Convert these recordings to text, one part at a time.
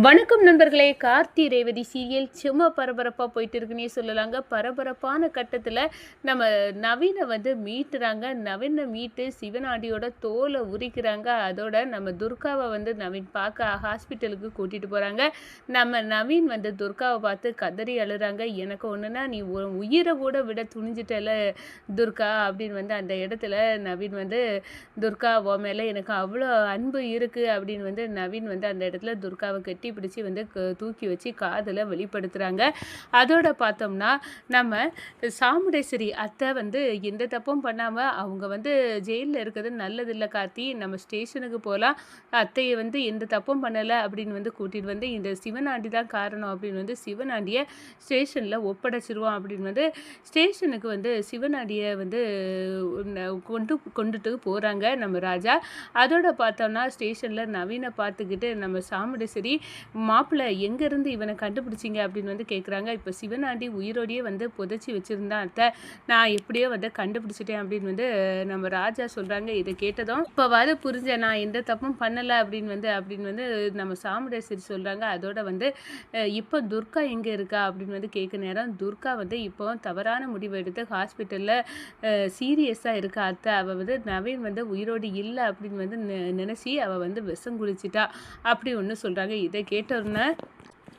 வணக்கம் நண்பர்களே. கார்த்தி ரேவதி சீரியல் சும்மா பரபரப்பாக போயிட்டு இருக்குன்னே சொல்லலாங்க. பரபரப்பான கட்டத்தில் நம்ம நவீனை வந்து மீட்டுறாங்க. நவீனை மீட்டு சிவனாடியோட தோலை உரிக்கிறாங்க. அதோட நம்ம துர்காவை வந்து நவீன் பார்க்க ஹாஸ்பிட்டலுக்கு கூட்டிகிட்டு போகிறாங்க நம்ம நவீன் வந்து துர்காவை பார்த்து கதறி அழுறாங்க. எனக்கு ஒன்றுனா நீ உயிரை கூட விட துணிஞ்சிட்டல துர்கா? அப்படின்னு வந்து அந்த இடத்துல நவீன் வந்து துர்கா உன் மேலே எனக்கு அவ்வளோ அன்பு இருக்குது அப்படின்னு வந்து நவீன் வந்து அந்த இடத்துல துர்காவை கட்டி கட்டி பிடிச்சி வந்து க- தூக்கி வச்சு காதில் வெளிப்படுத்துகிறாங்க அதோட பார்த்தோம்னா நம்ம சாமுடேஸ்வரி அத்தை வந்து எந்த தப்பும் பண்ணாமல் அவங்க வந்து ஜெயிலில் இருக்கிறது நல்லதில்லை கார்த்தி. நம்ம ஸ்டேஷனுக்கு போகலாம் அத்தையை வந்து எந்த தப்பும் பண்ணலை அப்படின்னு வந்து கூட்டிகிட்டு வந்து இந்த சிவனாண்டி தான் காரணம் அப்படின்னு வந்து சிவனாண்டியை ஸ்டேஷனில் ஒப்படைச்சிருவோம் அப்படின்னு வந்து ஸ்டேஷனுக்கு வந்து சிவனாண்டியை வந்து கொண்டு கொண்டுட்டு போகிறாங்க நம்ம ராஜா. அதோட பார்த்தோம்னா ஸ்டேஷனில் நவீனை பார்த்துக்கிட்டு நம்ம சாமுடேஸ்வரி மாப்பிள்ளை எங்கேருந்து இவனை கண்டுபிடிச்சிங்க அப்படின்னு வந்து கேட்குறாங்க இப்போ சிவனாண்டி உயிரோடையே வந்து புதைச்சி வச்சுருந்தான் அத்தை நான் எப்படியோ வந்து கண்டுபிடிச்சிட்டேன் அப்படின்னு வந்து நம்ம ராஜா சொல்கிறாங்க இதை கேட்டதும் இப்போ வர புரிஞ்ச நான் எந்த தப்பும் பண்ணலை அப்படின்னு வந்து அப்படின்னு வந்து நம்ம சாமுடேஸ்வரி சொல்கிறாங்க அதோட வந்து இப்போ துர்கா எங்கே இருக்கா? அப்படின்னு வந்து கேட்க நேரம் துர்கா வந்து இப்போ தவறான முடிவு எடுத்து ஹாஸ்பிட்டலில் சீரியஸாக இருக்கா அத்தை? அவள் வந்து நவீன் வந்து உயிரோடு இல்லை அப்படின்னு வந்து நெ- நினைச்சி அவள் வந்து விஷம் குளிச்சிட்டா அப்படி ஒன்று சொல்கிறாங்க இதை கேட்டிருந்தேன்.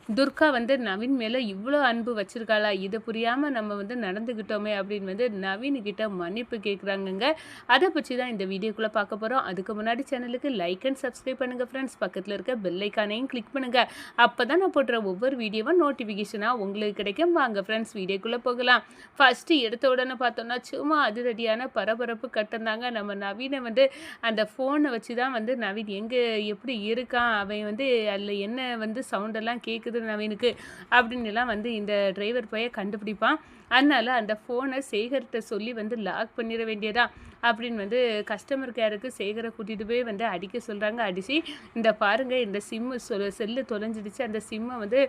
துர்கா வந்து நவீன் மேலே இவ்வளோ அன்பு வச்சுருக்காளா? இதை புரியாமல் நம்ம வந்து நடந்துக்கிட்டோமே அப்படின்னு வந்து நவீன்கிட்ட மன்னிப்பு கேட்குறாங்கங்க அதை பற்றி தான் இந்த வீடியோக்குள்ளே பார்க்க போகிறோம் அதுக்கு முன்னாடி சேனலுக்கு லைக் அண்ட் சப்ஸ்கிரைப் பண்ணுங்கள் ஃப்ரெண்ட்ஸ் பக்கத்தில் இருக்க பெல்லைக்கானையும் கிளிக் பண்ணுங்கள் அப்போ தான் நான் போடுற ஒவ்வொரு வீடியோவும் நோட்டிஃபிகேஷனாக உங்களுக்கு கிடைக்கும். வாங்க ஃப்ரெண்ட்ஸ் வீடியோக்குள்ளே போகலாம். ஃபஸ்ட்டு எடுத்த உடனே பார்த்தோம்னா சும்மா அதிரடியான பரபரப்பு கட்டந்தாங்க நம்ம நவீனை வந்து அந்த ஃபோனை வச்சு தான் வந்து நவீன் எங்கே எப்படி இருக்கான்? அவன் வந்து அதில் என்ன வந்து சவுண்டெல்லாம் கேட்குது நவீனுக்கு. அப்படின்னு எல்லாம் வந்து இந்த டிரைவர் போய் கண்டுபிடிப்பான். அதனால அந்த ஃபோனை சேகர்கிட்ட சொல்லி வந்து லாக் பண்ணிட வேண்டியதா அப்படின்னு வந்து கஸ்டமர் கேருக்கு சேகரை கூட்டிகிட்டு போய் வந்து அடிக்க சொல்கிறாங்க அடித்து இந்த பாருங்கள் இந்த சிம்மு சொல் செல்லு தொலைஞ்சிடுச்சு. அந்த சிம்மை வந்து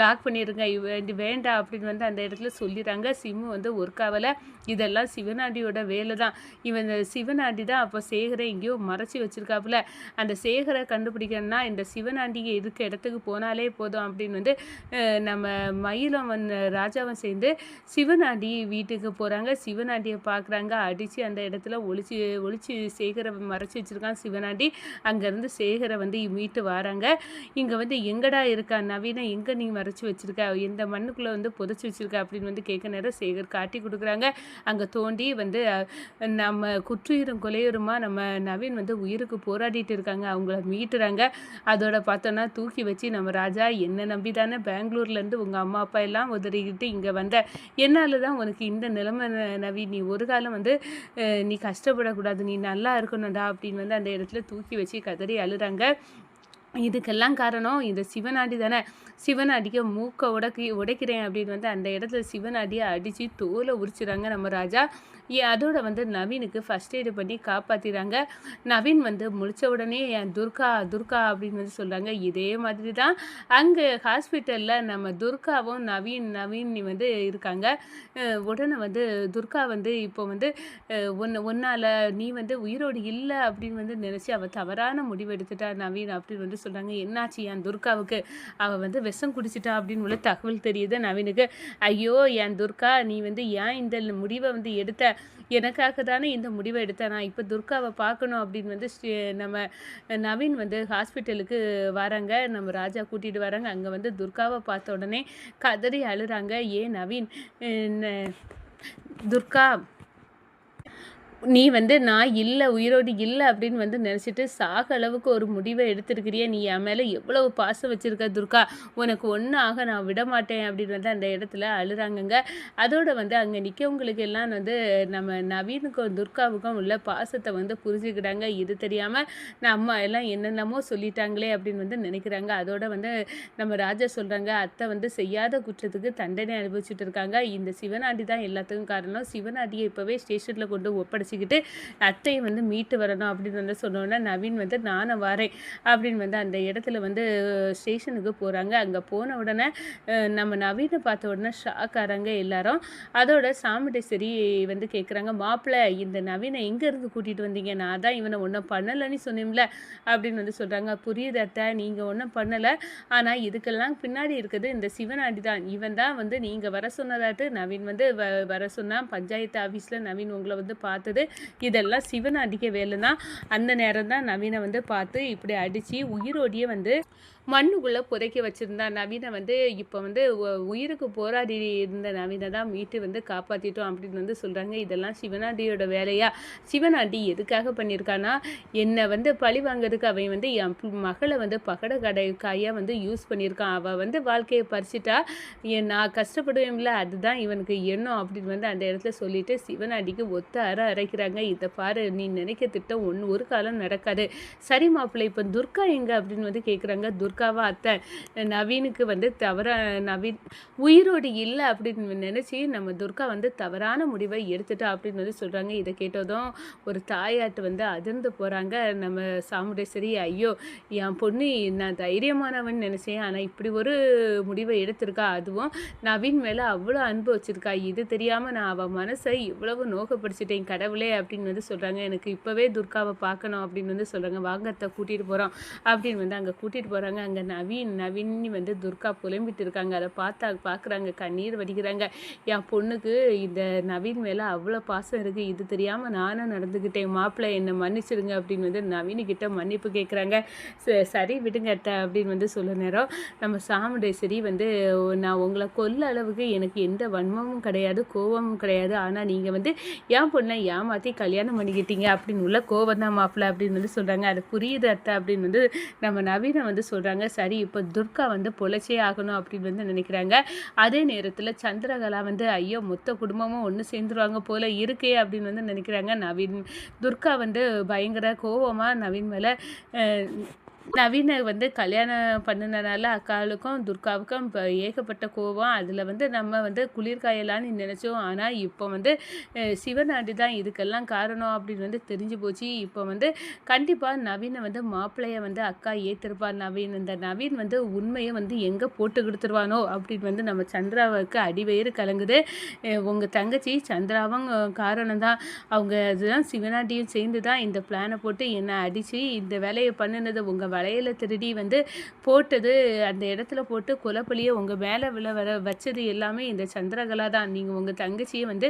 லாக் பண்ணிடுங்க இது வேண்டாம் அப்படின்னு வந்து அந்த இடத்துல சொல்லிடுறாங்க. சிம்மு வந்து ஒர்க் ஆகலை. இதெல்லாம் சிவனாண்டியோட வேலை தான் இவன் இந்த சிவனாண்டி தான் அப்போ சேகரை எங்கேயோ மறைச்சி வச்சிருக்காப்புல. அந்த சேகரை கண்டுபிடிக்கணும்னா இந்த சிவனாண்டிகை இருக்க இடத்துக்கு போனாலே போதும் அப்படின்னு வந்து நம்ம மயிலம் வந்து ராஜாவும் சேர்ந்து சிவனாண்டி வீட்டுக்கு போகிறாங்க சிவனாண்டியை பார்க்குறாங்க அடித்து அந்த இடத்துல ஒழிச்சு ஒழிச்சு சேகரை மறைச்சி வச்சிருக்கான் சிவனாண்டி. அங்கேருந்து சேகரை வந்து மீட்டு வராங்க. இங்கே வந்து எங்கடா இருக்கா நவீனா? எங்கே நீ மறைச்சி வச்சிருக்க? எந்த மண்ணுக்குள்ளே வந்து புதைச்சி வச்சுருக்க? அப்படின்னு வந்து கேட்க நேரம் சேகர் காட்டி கொடுக்குறாங்க. அங்கே தோண்டி வந்து நம்ம குற்றுயிரும் கொலையுருமா நம்ம நவீன் வந்து உயிருக்கு போராடிட்டு இருக்காங்க. அவங்கள மீட்டுறாங்க. அதோட பார்த்தோன்னா தூக்கி வச்சு நம்ம ராஜா என்ன நம்பி தானே பெங்களூர்லேருந்து உங்கள் அம்மா அப்பா எல்லாம் உதறிக்கிட்டு இங்கே வந்த. என்னால் தான் உனக்கு இந்த நிலைமை நவீன்? நீ ஒரு காலம் வந்து நீ கஷ்டப்படக்கூடாது நீ நல்லா இருக்கணும்டா அப்படின்னு வந்து அந்த இடத்துல தூக்கி வச்சு கதறி அழுறாங்க. இதுக்கெல்லாம் காரணம் இந்த சிவனாடி தானே. சிவனாடிக்கு மூக்கை உடக்கி உடைக்கிறேன் அப்படின்னு வந்து அந்த இடத்துல சிவனாடியை அடித்து தோலை உரிச்சிடுறாங்க நம்ம ராஜா. ஏ- அதோட வந்து நவீனுக்கு ஃபஸ்ட் எய்டு பண்ணி காப்பாற்றிடுறாங்க நவீன் வந்து முழிச்ச உடனே என் துர்கா துர்கா அப்படின்னு வந்து சொல்கிறாங்க இதே மாதிரி தான் அங்கே ஹாஸ்பிட்டலில் நம்ம துர்காவும் நவீன் நவீன் வந்து இருக்காங்க. உடனே வந்து துர்கா வந்து இப்போ வந்து ஒன்று ஒன்னால் நீ வந்து உயிரோடு இல்லை அப்படின்னு வந்து நினச்சி அவள் தவறான முடிவு எடுத்துட்டா நவீன் அப்படின்னு வந்து சொல்கிறாங்க என்னாச்சு? என் துர்காவுக்கு அவள் வந்து விஷம் குடிச்சிட்டா? அப்படின்னு உள்ள தகவல் தெரியுது நவீனுக்கு. ஐயோ என் துர்கா நீ வந்து ஏன் இந்த முடிவை வந்து எடுத்த? எனக்காக தானே இந்த முடிவை எடுத்த? நான் இப்போ துர்காவை பார்க்கணும். அப்படின்னு வந்து நம்ம நவீன் வந்து ஹாஸ்பிட்டலுக்கு வராங்க. நம்ம ராஜா கூட்டிகிட்டு வராங்க. அங்கே வந்து துர்காவை பார்த்த உடனே கதறி அழுறாங்க. ஏன் நவீன்? துர்கா நீ வந்து நான் இல்லை உயிரோடு இல்லை அப்படின்னு வந்து நினச்சிட்டு சாக அளவுக்கு ஒரு முடிவை எடுத்திருக்கிறிய நீ என் மேலே எவ்வளவு பாசம் வச்சுருக்க துர்கா? உனக்கு ஒன்றும் ஆக நான் விட மாட்டேன் அப்படின்னு வந்து அந்த இடத்துல அழுகிறாங்கங்க அதோடு வந்து அங்கே நிற்கவங்களுக்கு எல்லாம் வந்து நம்ம நவீனுக்கும் துர்காவுக்கும் உள்ள பாசத்தை வந்து புரிஞ்சுக்கிட்டாங்க. இது தெரியாமல் நம்ம எல்லாம் என்னென்னமோ சொல்லிட்டாங்களே அப்படின்னு வந்து நினைக்கிறாங்க. அதோட வந்து நம்ம ராஜா சொல்கிறாங்க அத்தை வந்து செய்யாத குற்றத்துக்கு தண்டனை அனுபவிச்சுட்டு இருக்காங்க. இந்த சிவனாண்டி தான் எல்லாத்துக்கும் காரணம். சிவனாண்டியை இப்போவே ஸ்டேஷனில் கொண்டு ஒப்படைச்சு வச்சுக்கிட்டு அத்தையை வந்து மீட்டு வரணும் அப்படின்னு வந்து சொன்னோன்னே நவீன் வந்து நானும் வரேன் அப்படின்னு வந்து அந்த இடத்துல வந்து ஸ்டேஷனுக்கு போகிறாங்க அங்கே போன உடனே நம்ம நவீனை பார்த்த உடனே ஷாக் ஆகிறாங்க எல்லாரும் அதோட சாமிட்டேஸ்வரி வந்து கேட்குறாங்க மாப்பிள்ளை இந்த நவீனை எங்கேருந்து கூட்டிகிட்டு வந்தீங்க? நான் தான் இவனை ஒன்றும் பண்ணலைன்னு சொன்னேன்ல அப்படின்னு வந்து சொல்கிறாங்க புரியுது அத்தை நீங்கள் ஒன்றும் பண்ணலை. ஆனால் இதுக்கெல்லாம் பின்னாடி இருக்குது இந்த சிவனாண்டி தான். இவன் தான் வந்து நீங்கள் வர சொன்னதாட்டு நவீன் வந்து வ வர சொன்னான். பஞ்சாயத்து ஆஃபீஸில் நவீன் உங்களை வந்து பார்த்தது. இதெல்லாம் சிவன் வேலை தான் அந்த நேரம் தான் நவீனை வந்து பார்த்து இப்படி அடித்து உயிரோடியே வந்து மண்ணுக்குள்ளே புதைக்க வச்சுருந்தா நவீனை வந்து இப்போ வந்து உ- உயிருக்கு போராடி இருந்த நவீனை தான் மீட்டு வந்து காப்பாற்றிட்டோம் அப்படின்னு வந்து சொல்கிறாங்க இதெல்லாம் சிவனாண்டியோட வேலையாக சிவனாண்டி எதுக்காக பண்ணியிருக்கானா? என்னை வந்து பழி வாங்குறதுக்கு அவன் வந்து என் மகளை வந்து பகட கடை காயாக வந்து யூஸ் பண்ணியிருக்கான். அவள் வந்து வாழ்க்கையை பறிச்சிட்டா. என் நான் கஷ்டப்படுவேன்ல அதுதான் இவனுக்கு எண்ணம் அப்படின்னு வந்து அந்த இடத்துல சொல்லிட்டு சிவனாண்டிக்கு ஒத்த அற அரைக்கிறாங்க. இதை பாரு நீ நினைக்க திட்டம் ஒன்று ஒரு காலம் நடக்காது. சரி மாப்பிள்ளை இப்போ துர்கா எங்க அப்படின்னு வந்து கேட்குறாங்க துர்காவா அத்தை? நவீனுக்கு வந்து தவற நவீன் உயிரோடு இல்லை அப்படின்னு நினச்சி நம்ம துர்கா வந்து தவறான முடிவை எடுத்துட்டா அப்படின்னு வந்து சொல்கிறாங்க இதை கேட்டதும் ஒரு தாயாட்டு வந்து அதிர்ந்து போகிறாங்க நம்ம சாமுண்டேஸ்வரி ஐயோ என் பொண்ணு நான் தைரியமானவன் நினச்சேன். ஆனால் இப்படி ஒரு முடிவை எடுத்திருக்கா. அதுவும் நவீன் மேலே அவ்வளோ அன்பு வச்சுருக்கா. இது தெரியாமல் நான் அவள் மனசை இவ்வளவு நோக்கப்படுத்திட்டேன் கடவுளே அப்படின்னு வந்து சொல்கிறாங்க எனக்கு இப்போவே துர்காவை பார்க்கணும் அப்படின்னு வந்து சொல்கிறாங்க வாங்கத்தை கூட்டிகிட்டு போகிறோம் அப்படின்னு வந்து அங்கே கூட்டிகிட்டு போகிறாங்க அங்கே நவீன் நவீன் வந்து துர்கா புலம்பிட்டு இருக்காங்க அதை பார்த்தா பார்க்குறாங்க கண்ணீர் வடிக்கிறாங்க என் பொண்ணுக்கு இந்த நவீன் மேலே அவ்வளோ பாசம் இருக்குது இது தெரியாமல் நானும் நடந்துக்கிட்டேன் மாப்பிள்ளை என்னை மன்னிச்சிடுங்க அப்படின்னு வந்து நவீன் கிட்ட மன்னிப்பு கேட்குறாங்க ச- சரி விடுங்க அத்தை அப்படின்னு வந்து சொல்ல நேரம் நம்ம சாமுண்டேஸ்வரி வந்து நான் உங்களை கொல்ல அளவுக்கு எனக்கு எந்த வன்மமும் கிடையாது கோபமும் கிடையாது. ஆனால் நீங்கள் வந்து என் பொண்ணை ஏமாற்றி கல்யாணம் பண்ணிக்கிட்டீங்க அப்படின்னு உள்ள கோவம் தான் மாப்பிள்ளை அப்படின்னு வந்து சொல்கிறாங்க அது புரியுது அத்தை அப்படின்னு வந்து நம்ம நவீனை வந்து சொல்கிறாங்க சரி இப்போ துர்கா வந்து பொழைச்சே ஆகணும் அப்படின்னு வந்து நினைக்கிறாங்க. அதே நேரத்தில் சந்திரகலா வந்து ஐயோ மொத்த குடும்பமும் ஒன்று சேர்ந்துருவாங்க போல இருக்கே அப்படின்னு வந்து நினைக்கிறாங்க. நவீன் துர்கா வந்து பயங்கர கோவமாக நவீன் மேலே நவீனை வந்து கல்யாணம் பண்ணினனால அக்காளுக்கும் துர்காவுக்கும் இப்போ ஏகப்பட்ட கோவம் அதில் வந்து நம்ம வந்து குளிர்காயலான்னு நினச்சோம். ஆனால் இப்போ வந்து அஹ், சிவனாண்டி தான் இதுக்கெல்லாம் காரணம் அப்படின்னு வந்து தெரிஞ்சு போச்சு. இப்போ வந்து கண்டிப்பாக நவீனை வந்து மாப்பிள்ளைய வந்து அக்கா ஏற்றிருப்பா நவீன். இந்த நவீன் வந்து உண்மையை வந்து எங்கே போட்டு கொடுத்துருவானோ அப்படின்னு வந்து நம்ம சந்திராவுக்கு அடிவயிறு கலங்குது. உங்கள் தங்கச்சி சந்திராவும் காரணம் தான். அவங்க அதுதான் சிவனாண்டியும் சேர்ந்து தான் இந்த பிளானை போட்டு என்னை அடித்து இந்த வேலையை பண்ணினது உங்கள் வளையல திருடி வந்து போட்டது அந்த இடத்துல போட்டு குலப்பலியை உங்கள் மேலே விழ வர வச்சது எல்லாமே இந்த சந்திரகலா தான். நீங்கள் உங்கள் தங்கச்சியை வந்து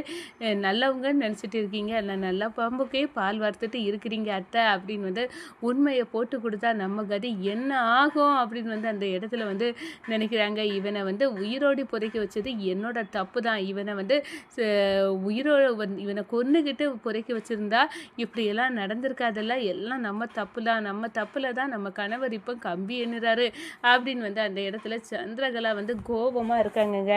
நல்லவங்கன்னு நினச்சிட்டு இருக்கீங்க. இல்லை நல்ல பாம்புக்கே பால் வறுத்துட்டு இருக்கிறீங்க அத்தை அப்படின்னு வந்து உண்மையை போட்டு கொடுத்தா நம்ம கதி என்ன ஆகும் அப்படின்னு வந்து அந்த இடத்துல வந்து நினைக்கிறாங்க. இவனை வந்து உயிரோடு புதைக்க வச்சது என்னோட தப்பு தான். இவனை வந்து ச- வந்து இவனை கொன்னுக்கிட்டு புதைக்க வச்சுருந்தா இப்படியெல்லாம் நடந்திருக்காதல்ல. எல்லாம் நம்ம தப்பு தான். நம்ம தப்பில் தான் நம்ம கணவர் இப்போ கம்பி எண்ணுறாரு அப்படின்னு வந்து அந்த இடத்துல சந்திரகலா வந்து கோபமாக இருக்காங்கங்க.